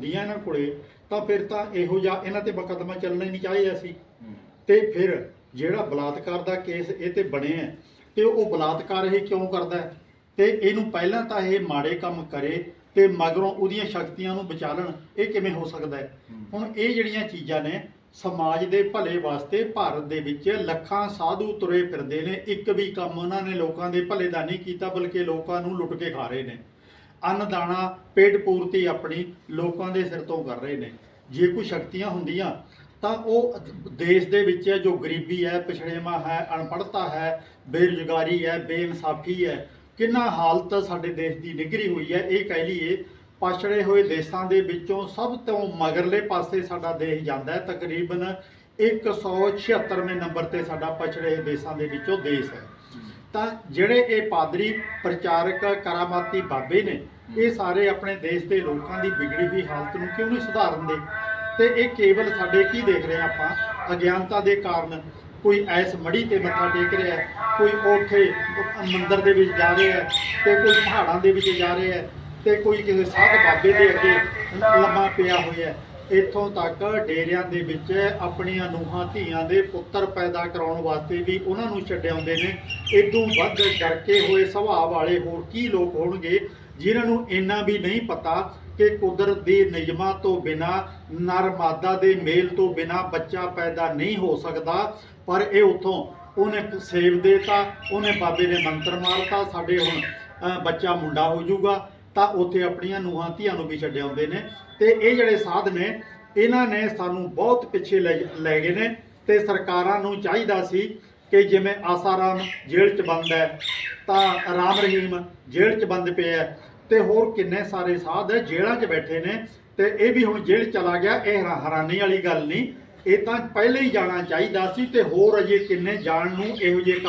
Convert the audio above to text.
ਹੁੰਦੀਆਂ ਇਹਨਾਂ ਕੋਲੇ ਤਾਂ ਫਿਰ ਤਾਂ ਇਹੋ ਜਿਹਾ ਇਹਨਾਂ ਤੇ ਮੁਕੱਦਮਾ ਚੱਲਣਾ ਹੀ ਨਹੀਂ ਚਾਹੀਦਾ ਸੀ ਤੇ ਫਿਰ ਜਿਹੜਾ ਬਲਾਤਕਾਰ ਦਾ ਕੇਸ ਇਹ ਤੇ ਬਣਿਆ ਤੇ ਉਹ ਬਲਾਤਕਾਰ ਇਹ ਕਿਉਂ ਕਰਦਾ? ਤੇ ਇਹਨੂੰ ਪਹਿਲਾਂ ਤਾਂ ਇਹ ਮਾੜੇ ਕੰਮ ਕਰੇ ਤੇ ਮਗਰੋਂ ਉਹਦੀਆਂ ਸ਼ਕਤੀਆਂ ਨੂੰ ਬਚਾਲਣ ਇਹ ਕਿਵੇਂ ਹੋ ਸਕਦਾ ਹੈ? ਹੁਣ ਇਹ ਜਿਹੜੀਆਂ ਚੀਜ਼ਾਂ ਨੇ ਸਮਾਜ ਦੇ ਭਲੇ ਵਾਸਤੇ ਭਾਰਤ ਦੇ ਵਿੱਚ ਲੱਖਾਂ ਸਾਧੂ ਤੁਰੇ ਫਿਰਦੇ ਨੇ ਇੱਕ ਵੀ ਕੰਮ ਉਹਨਾਂ ਨੇ ਲੋਕਾਂ ਦੇ ਭਲੇ ਦਾ ਨਹੀਂ ਕੀਤਾ ਬਲਕਿ ਲੋਕਾਂ ਨੂੰ ਲੁੱਟ ਕੇ ਖਾ ਰਹੇ ਨੇ। ਅੰਨ ਦਾਣਾ ਪੇਟ ਪੂਰਤੀ ਆਪਣੀ ਲੋਕਾਂ ਦੇ ਸਿਰ ਤੋਂ ਕਰ ਰਹੇ ਨੇ। ਜੇ ਕੋਈ ਸ਼ਕਤੀਆਂ ਹੁੰਦੀਆਂ, ਤਾਂ ਉਹ ਦੇਸ਼ ਦੇ ਵਿੱਚ ਜੋ ਗਰੀਬੀ ਹੈ, ਪਿਛੜੇਵਾ ਹੈ ਅਨਪੜ੍ਹਤਾ ਹੈ, ਬੇਰੁਜ਼ਗਾਰੀ ਹੈ, ਬੇਇਨਸਾਫੀ ਹੈ। ਕਿੰਨਾ ਹਾਲਤ ਸਾਡੇ ਦੇਸ਼ ਦੀ ਨਿਗਰੀ ਹੋਈ ਹੈ, ਇਹ ਕਹਿ ਲਈਏ, ਪਛੜੇ ਹੋਏ ਦੇਸ਼ਾਂ ਦੇ ਵਿੱਚੋਂ ਸਭ ਤੋਂ ਮਗਰਲੇ ਪਾਸੇ ਸਾਡਾ ਦੇਸ਼ ਜਾਂਦਾ ਹੈ। ਤਕਰੀਬਨ 176ਵੇਂ ਨੰਬਰ ਤੇ ਸਾਡਾ ਪਛੜੇ ਹੋਏ ਦੇਸ਼ਾਂ ਦੇ ਵਿੱਚੋਂ ਦੇਸ਼ ਹੈ। ਤਾਂ ਜਿਹੜੇ ਇਹ ਪਾਦਰੀ ਪ੍ਰਚਾਰਕ ਕਰਾਮਾਤੀ ਬਾਬੇ ਨੇ, ਇਹ ਸਾਰੇ ਆਪਣੇ ਦੇਸ਼ ਦੇ ਲੋਕਾਂ ਦੀ ਵਿਗੜੀ ਹੋਈ ਹਾਲਤ ਨੂੰ ਕਿਉਂ ਨਹੀਂ ਸੁਧਾਰਨ ਦੇ? ਤੇ ਇਹ ਕੇਵਲ ਸਾਡੇ ਕੀ ਦੇਖ ਰਹੇ ਹਾਂ ਆਪਾਂ? ਅਗਿਆਨਤਾ ਦੇ ਕਾਰਨ ਕੋਈ ਐਸ ਮੜੀ ਤੇ ਮੱਥਾ ਟੇਕ ਰਿਹਾ ਕੋਈ ਉੱਥੇ ਮੰਦਰ ਦੇ ਵਿੱਚ ਜਾ ਰਿਹਾ ਹੈ, ਤੇ ਕੋਈ ਪਹਾੜਾਂ ਦੇ ਵਿੱਚ ਜਾ ਰਿਹਾ ਹੈ, ਤੇ ਕੋਈ ਕਿਸੇ ਸਾਧ ਬਾਬੇ ਦੇ ਅੱਗੇ ਲੰਮਾ ਪਿਆ ਹੋਇਆ ਇੱਥੋਂ ਤੱਕ ਡੇਰਿਆਂ ਦੇ ਵਿੱਚ ਆਪਣੀਆਂ ਨੂੰਹਾਂ, ਧੀਆਂ ਦੇ ਪੁੱਤਰ ਪੈਦਾ ਕਰਾਉਣ ਵਾਸਤੇ ਵੀ ਉਹਨਾਂ ਨੂੰ ਛੱਡਿਆਉਂਦੇ ਨੇ। ਇਦੋਂ ਵੱਧ ਡਰਕੇ ਹੋਏ ਸੁਭਾਅ ਵਾਲੇ ਹੋਰ ਕੀ ਲੋਕ ਹੋਣਗੇ ਜਿਨ੍ਹਾਂ ਨੂੰ ਇੰਨਾ ਵੀ ਨਹੀਂ ਪਤਾ ਕਿ ਕੁਦਰਤ ਦੇ ਨਿਯਮਾਂ ਤੋਂ ਬਿਨਾ ਨਰ ਮਾਦਾ ਦੇ ਮੇਲ ਤੋਂ ਬਿਨਾ ਬੱਚਾ ਪੈਦਾ ਨਹੀਂ ਹੋ ਸਕਦਾ। ਪਰ ਇਹ ਉਥੋਂ ਉਹਨੇ ਸੇਵ ਦੇਤਾ, ਉਹਨੇ ਬਾਬੇ ਨੇ ਮੰਤਰ ਮਾਰਤਾ, ਸਾਡੇ ਹੁਣ ਬੱਚਾ ਮੁੰਡਾ ਹੋ ਜਾਊਗਾ। ਤਾਂ ਉੱਥੇ ਆਪਣੀਆਂ ਨੂਹਾਂ ਧੀਆਂ ਨੂੰ ਵੀ ਛੱਡਿਆਉਂਦੇ ਨੇ ਤੇ ਇਹ ਜਿਹੜੇ ਸਾਧ ਨੇ, ਇਹਨਾਂ ਨੇ ਸਾਨੂੰ ਬਹੁਤ ਪਿੱਛੇ ਲੈ ਲੈ ਗਏ ਨੇ ਤੇ ਸਰਕਾਰਾਂ ਨੂੰ ਚਾਹੀਦਾ ਸੀ ਕਿ ਜਿਵੇਂ ਆਸਾਰਾਮ ਜੇਲ੍ਹ 'ਚ ਬੰਦ ਹੈ, ਤਾਂ ਰਾਮ ਰਹੀਮ ਜੇਲ੍ਹ 'ਚ ਬੰਦ ਪਿਆ ਹੈ ਤੇ ਹੋਰ ਕਿੰਨੇ ਸਾਰੇ ਸਾਧ ਜੇਲ੍ਹਾਂ 'ਚ ਬੈਠੇ ਨੇ ਤੇ ਇਹ ਵੀ ਹੁਣ ਜੇਲ੍ਹ ਚਲਾ ਗਿਆ, ਇਹ ਹੈਰਾਨੀ ਵਾਲੀ ਗੱਲ ਨਹੀਂ, ਇਹ ਤਾਂ ਪਹਿਲੇ ਹੀ ਜਾਣਾ ਚਾਹੀਦਾ ਸੀ ਤੇ ਹੋਰ ਅਜੇ ਕਿੰਨੇ ਜਾਣ ਨੂੰ ਇਹੋ ਜਿਹੇ ਕੰਮ